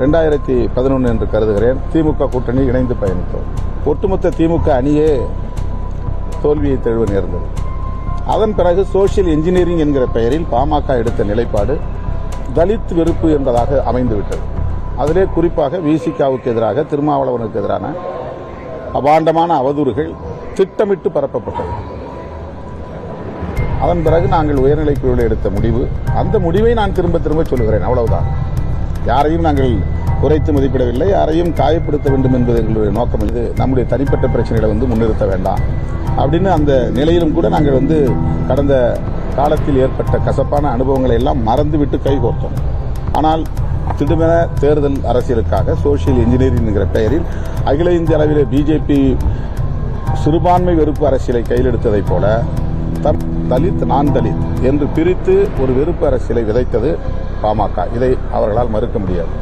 ரெண்டாயிரத்தி பதினொன்று என்று கருதுகிறேன். திமுக கூட்டணி இணைந்து பயணித்தோம். ஒட்டுமொத்த திமுக அணியே தோல்வியை தழுவ நேர்ந்தது. அதன் பிறகு சோசியல் இன்ஜினியரிங் என்கிற பெயரில் பாமக எடுத்த நிலைப்பாடு தலித் வெறுப்பு என்பதாக அமைந்துவிட்டது. அதிலே குறிப்பாக விசிகாவுக்கு எதிராக திருமாவளவனுக்கு எதிரான அபாண்டமான அவதூறுகள் திட்டமிட்டு பரப்பப்பட்டது. அதன் பிறகு நாங்கள் உயர்நிலைக் குழுவில் எடுத்த முடிவு அந்த முடிவை நான் திரும்ப திரும்ப சொல்கிறேன் அவ்வளவுதான். யாரையும் நாங்கள் குறைத்து மதிப்பிடவில்லை. யாரையும் காயப்படுத்த வேண்டும் என்பது எங்களுடைய நோக்கம். இது நம்முடைய தனிப்பட்ட பிரச்சனைகளை வந்து முன்னிறுத்த வேண்டாம். அப்படின்னு அந்த நிலையிலும் கூட நாங்கள் வந்து கடந்த காலத்தில் ஏற்பட்ட கசப்பான அனுபவங்களை எல்லாம் மறந்துவிட்டு கைகோர்த்தோம் ஆனால் திடுமென தேர்தல் அரசியலுக்காக சோசியல் இன்ஜினியரிங் என்கிற பெயரில் அகில இந்திய அளவில் பிஜேபி சிறுபான்மை வெறுப்பு அரசியலை கையிலெடுத்ததைப் போல தலித் நான் தலித் என்று பிரித்து ஒரு வெறுப்பு அரசியலை விதைத்தது பாமக இதை அவர்களால் மறுக்க முடியாது.